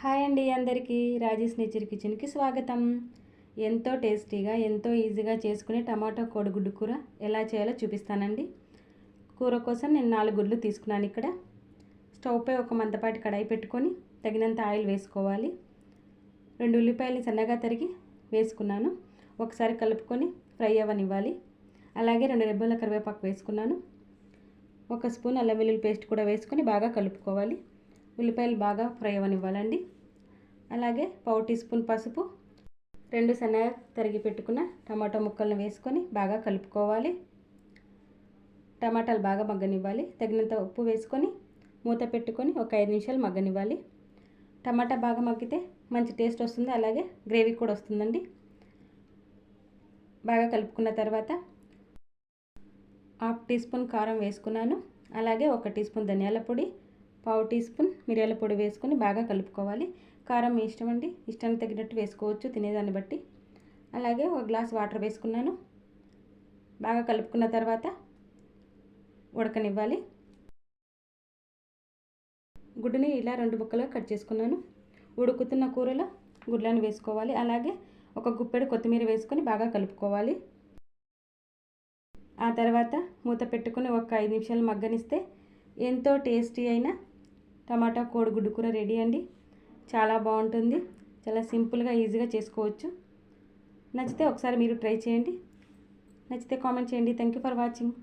Hi అండి అందరికీ Rajesh nature కిచెన్కి స్వాగతం. ఎంతో టేస్టీగా ఎంతో ఈజీగా చేసుకునే టమాటో కోడిగుడ్డు కూర ఎలా చేయాలో చూపిస్తానండి. కూర కోసం నేను నాలుగు గుడ్లు తీసుకున్నాను ఇక్కడ. స్టవ్పై ఒక మందపాటి కడాయి పెట్టుకొని తగినంత ఆయిల్ వేసుకోవాలి. రెండు ఉల్లిపాయలు సన్నగా తరిగి వేసుకున్నాను. ఒకసారి కలుపుకొని ఫ్రై అవ్వనివ్వాలి. అలాగే రెండు రెబ్బల కరివేపాకు వేసుకున్నాను. ఒక స్పూన్ అల్లం వెల్లుల్లి పేస్ట్ కూడా వేసుకొని బాగా కలుపుకోవాలి. ఉల్లిపాయలు బాగా ఫ్రై అవ్వనివ్వాలండి అలాగే పావు టీ స్పూన్ పసుపు రెండు సన్నగా తరిగి పెట్టుకున్న టమాటా ముక్కలను వేసుకొని బాగా కలుపుకోవాలి. టమాటాలు బాగా మగ్గనివ్వాలి. తగినంత ఉప్పు వేసుకొని మూత పెట్టుకొని ఒక ఐదు నిమిషాలు మగ్గనివ్వాలి. టమాటా బాగా మగ్గితే మంచి టేస్ట్ వస్తుంది. అలాగే గ్రేవీ కూడా వస్తుందండి. బాగా కలుపుకున్న తర్వాత హాఫ్ టీ స్పూన్ కారం వేసుకున్నాను. అలాగే ఒక టీ స్పూన్ ధనియాల పొడి పావు టీ స్పూన్ మిరియాల పొడి వేసుకొని బాగా కలుపుకోవాలి. కారం మీ ఇష్టం అండి. ఇష్టానికి తగినట్టు వేసుకోవచ్చు తినేదాన్ని బట్టి. అలాగే ఒక గ్లాస్ వాటర్ వేసుకున్నాను. బాగా కలుపుకున్న తర్వాత ఉడకనివ్వాలి. గుడ్డుని ఇలా రెండు ముక్కలుగా కట్ చేసుకున్నాను. ఉడుకుతున్న కూరలో గుడ్లను వేసుకోవాలి. అలాగే ఒక గుప్పెడు కొత్తిమీర వేసుకొని బాగా కలుపుకోవాలి. ఆ తర్వాత మూత పెట్టుకుని ఒక ఐదు నిమిషాలు మగ్గనిస్తే ఎంతో టేస్టీ అయిన టమాటా కోడిగుడ్డు కూర రెడీ అండి. చాలా బాగుంటుంది. చాలా సింపుల్గా ఈజీగా చేసుకోవచ్చు. నచ్చితే ఒకసారి మీరు ట్రై చేయండి. నచ్చితే కామెంట్ చేయండి. Thank you for watching